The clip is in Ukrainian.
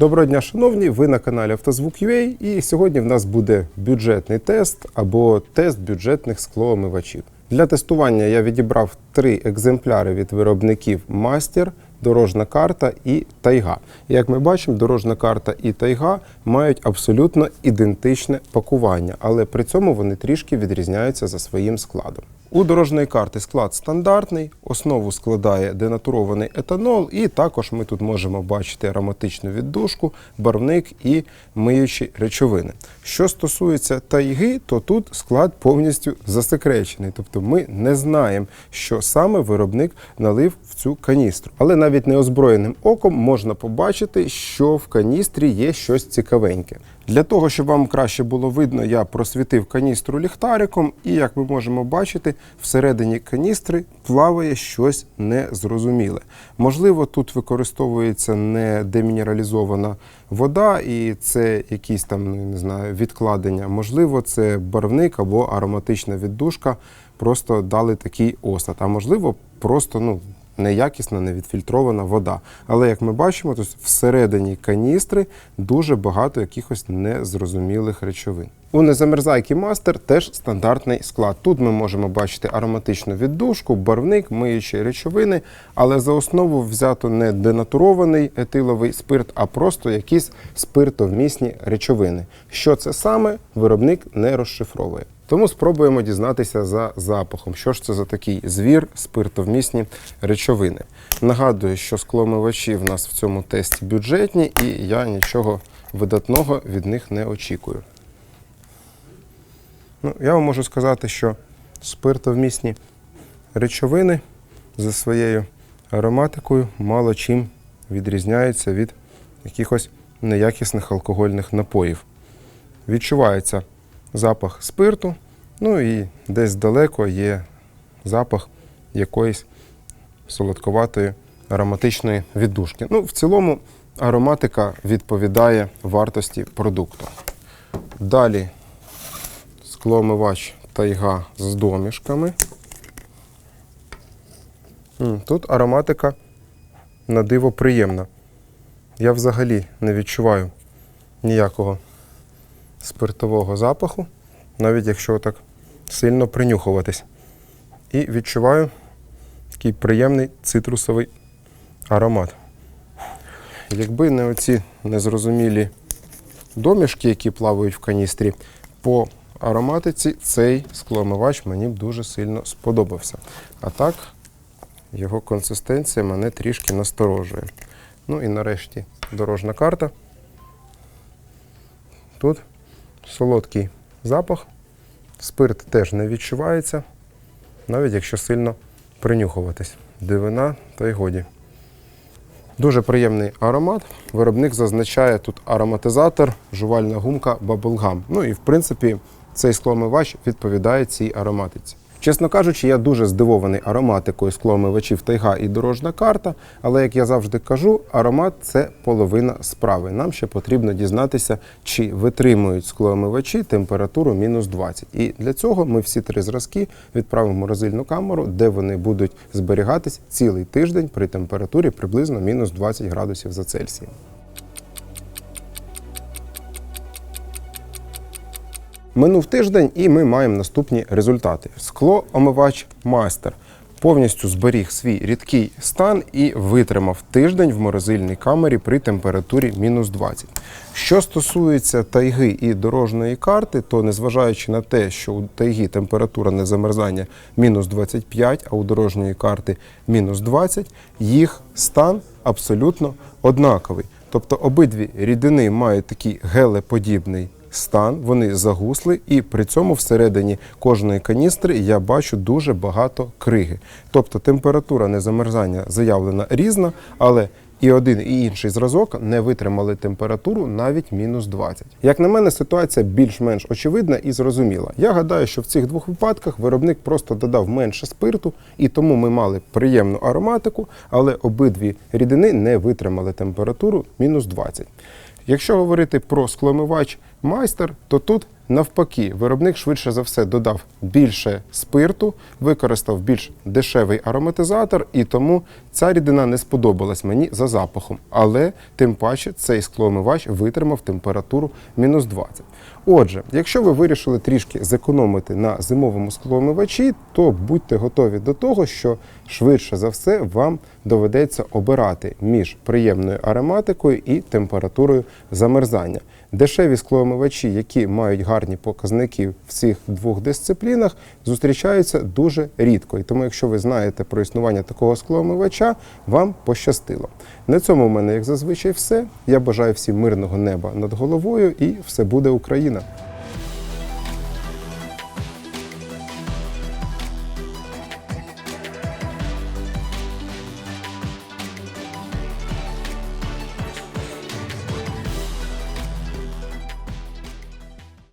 Доброго дня, шановні! Ви на каналі Автозвук.ua і сьогодні в нас буде бюджетний тест або тест бюджетних склоомивачів. Для тестування я відібрав три екземпляри від виробників Мастер, дорожна карта і Тайга. Як ми бачимо, дорожна карта і Тайга мають абсолютно ідентичне пакування, але при цьому вони трішки відрізняються за своїм складом. У дорожньої карти склад стандартний, основу складає денатурований етанол, і також ми тут можемо бачити ароматичну віддушку, барвник і миючі речовини. Що стосується тайги, то тут склад повністю засекречений, тобто ми не знаємо, що саме виробник налив в цю каністру. Але навіть неозброєним оком можна побачити, що в каністрі є щось цікавеньке. Для того, щоб вам краще було видно, я просвітив каністру ліхтариком, і як ми можемо бачити, всередині каністри плаває щось незрозуміле. Можливо, тут використовується не демінералізована вода, і це якісь там ну, не знаю, відкладення. Можливо, це барвник або ароматична віддушка. Просто дали такий осад. А можливо, просто ну. Неякісна, невідфільтрована вода. Але як ми бачимо, то всередині каністри дуже багато якихось незрозумілих речовин. У незамерзайки Мастер теж стандартний склад. Тут ми можемо бачити ароматичну віддушку, барвник, миючі речовини, але за основу взято не денатурований етиловий спирт, а просто якісь спиртовмісні речовини. Що це саме, виробник не розшифровує. Тому спробуємо дізнатися за запахом, що ж це за такий звір, спиртовмісні речовини. Нагадую, що скломивачі в нас в цьому тесті бюджетні, і я нічого видатного від них не очікую. Ну, я вам можу сказати, що спиртовмісні речовини за своєю ароматикою мало чим відрізняються від якихось неякісних алкогольних напоїв. Відчувається запах спирту, ну і десь далеко є запах якоїсь солодковатої ароматичної віддушки. Ну, в цілому ароматика відповідає вартості продукту. Далі склоомивач тайга з домішками. Тут ароматика на диво приємна. Я взагалі не відчуваю ніякого спиртового запаху, навіть якщо так сильно принюхуватись. І відчуваю такий приємний цитрусовий аромат. Якби не оці незрозумілі домішки, які плавають в каністрі, по ароматиці цей склоомивач мені б дуже сильно сподобався. А так, його консистенція мене трішки насторожує. Ну і нарешті дорожна карта. Тут солодкий запах, спирт теж не відчувається, навіть якщо сильно принюхуватись. Дивина та й годі. Дуже приємний аромат. Виробник зазначає тут ароматизатор, жувальна гумка Bubblegum. Ну і в принципі цей скломивач відповідає цій ароматиці. Чесно кажучи, я дуже здивований ароматикою скломивачів тайга і дорожна карта, але як я завжди кажу, аромат це половина справи. Нам ще потрібно дізнатися, чи витримують склоомивачі температуру мінус 20. І для цього ми всі три зразки відправимо в морозильну камеру, де вони будуть зберігатись цілий тиждень при температурі приблизно мінус 20 градусів за Цельсієм. Минув тиждень, і ми маємо наступні результати. Скло омивач майстер повністю зберіг свій рідкий стан і витримав тиждень в морозильній камері при температурі мінус 20. Що стосується тайги і дорожньої карти, то незважаючи на те, що у тайги температура незамерзання мінус 25, а у дорожньої карти мінус 20, їх стан абсолютно однаковий. Тобто обидві рідини мають такий гелеподібний стан, вони загусли, і при цьому всередині кожної каністри я бачу дуже багато криги. Тобто температура незамерзання заявлена різна, але і один, і інший зразок не витримали температуру навіть мінус 20. Як на мене, ситуація більш-менш очевидна і зрозуміла. Я гадаю, що в цих двох випадках виробник просто додав менше спирту, і тому ми мали приємну ароматику, але обидві рідини не витримали температуру мінус 20. Якщо говорити про скломивач майстер, то тут Навпаки, виробник швидше за все додав більше спирту, використав більш дешевий ароматизатор, і тому ця рідина не сподобалась мені за запахом. Але тим паче цей склоомивач витримав температуру мінус 20. Отже, якщо ви вирішили трішки зекономити на зимовому склоомивачі, то будьте готові до того, що швидше за все вам доведеться обирати між приємною ароматикою і температурою замерзання. Дешеві склоомивачі, які мають гарні показники в цих двох дисциплінах, зустрічаються дуже рідко. І тому, якщо ви знаєте про існування такого склоомивача, вам пощастило. На цьому в мене, як зазвичай, все. Я бажаю всім мирного неба над головою і все буде Україна!